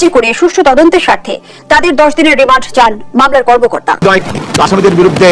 তল্লাশি করে সুষ্ঠু তদন্তের স্বার্থে তাদের দশ দিনের রিমান্ড চান মামলার কর্মকর্তা। আসামিদের বিরুদ্ধে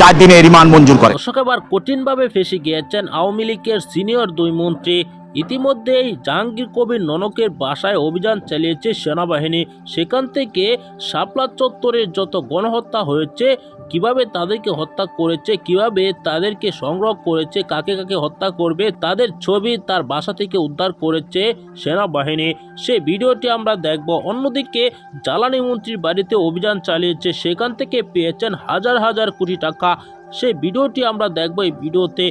চার দিনে রিমান্ড মঞ্জুর করে। দর্শক কঠিনভাবে ফেসে গিয়েছেন আওয়ামী লীগের সিনিয়র দুই মন্ত্রী ইতিমধ্যেই জাহাঙ্গীর কবির ননকের বাসায় অভিযান চালিয়েছে সেনাবাহিনী। সেখান থেকে শাপলা চত্বরের যত গণহত্যা হয়েছে, কীভাবে তাদেরকে হত্যা করেছে, কীভাবে তাদেরকে সংগ্রহ করেছে, কাকে কাকে হত্যা করবে, তাদের ছবি তার বাসা থেকে উদ্ধার করেছে সেনাবাহিনী। সে ভিডিওটি আমরা দেখব। অন্যদিকে জ্বালানি মন্ত্রীর বাড়িতে অভিযান চালিয়েছে, সেখান থেকে পেয়েছেন হাজার হাজার কোটি টাকা। সেই ভিডিওটি আমরা দেখব এই ভিডিওতে।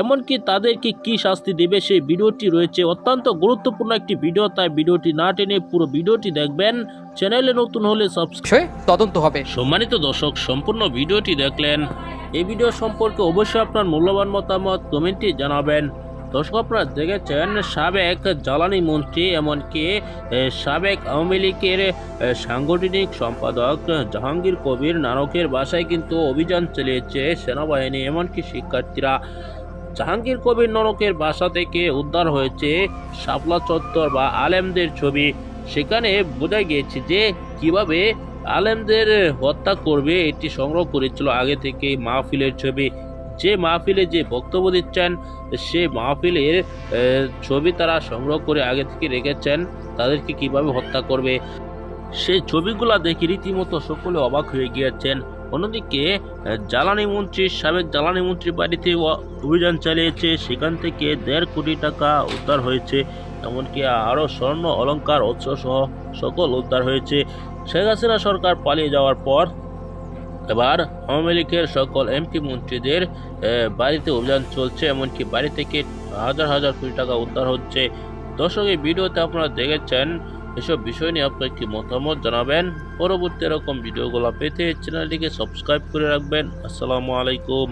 এমনকি তাদেরকে কি শাস্তি দেবে সেই ভিডিওটি রয়েছে অত্যন্ত গুরুত্বপূর্ণ একটি ভিডিও তাই ভিডিওটি না টেনে পুরো ভিডিওটি দেখবেন। চ্যানেলে নতুন হলে সাবস্ক্রাইব তদন্ত হবে। সম্মানিত দর্শক সম্পূর্ণ ভিডিওটি দেখলেন। এই ভিডিও সম্পর্কে অবশ্যই আপনার মূল্যবান মতামত কমেন্টে জানাবেন। দর্শক আপনারা দেখেছেন সাবেক জ্বালানি মন্ত্রী এমনকি সাবেক আওয়ামী লীগের সাংগঠনিক সম্পাদক জাহাঙ্গীর কবির নানকের বাসায় কিন্তু অভিযান চালিয়েছে সেনাবাহিনী এমনকি শিক্ষার্থীরা। জাহাঙ্গীর কবির নরকের বাসা থেকে উদ্ধার হয়েছে শাপলা চত্বর বা আলেমদের ছবি। সেখানে বোঝা গিয়েছে যে কীভাবে আলেমদের হত্যা করবে এটি সংগ্রহ করেছিল আগে থেকে মাহফিলের ছবি। যে মাহফিলে যে বক্তব্য দিচ্ছেন, সে মাহফিলের ছবি তারা সংগ্রহ করে আগে থেকে রেখেছেন। তাদেরকে কীভাবে হত্যা করবে? সেই ছবিগুলা দেখে রীতিমতো সকলে অবাক হয়ে গিয়েছেন। অন্যদিকে জ্বালানি মন্ত্রী, সাবেক জ্বালানি মন্ত্রী বাড়িতে অভিযান চালিয়েছে। সেখান থেকে দেড় কোটি টাকা উদ্ধার হয়েছে। এমনকি আরও স্বর্ণ অলংকার অস্ত্র সহ সকল উদ্ধার হয়েছে। শেখ হাসিনা সরকার পালিয়ে যাওয়ার পর এবার আওয়ামী লীগের সকল এমপি মন্ত্রীদের বাড়িতে অভিযান চলছে। এমনকি বাড়ি থেকে হাজার হাজার কোটি টাকা উদ্ধার হচ্ছে। দর্শক, এই ভিডিওতে আপনারা দেখেছেন এসব বিষয় নিয়ে আপনার কি মতামত জানাবেন? পরবর্তী এরকম ভিডিওগুলো পেতে চ্যানেলটিকে সাবস্ক্রাইব করে রাখবেন। আসসালামু আলাইকুম।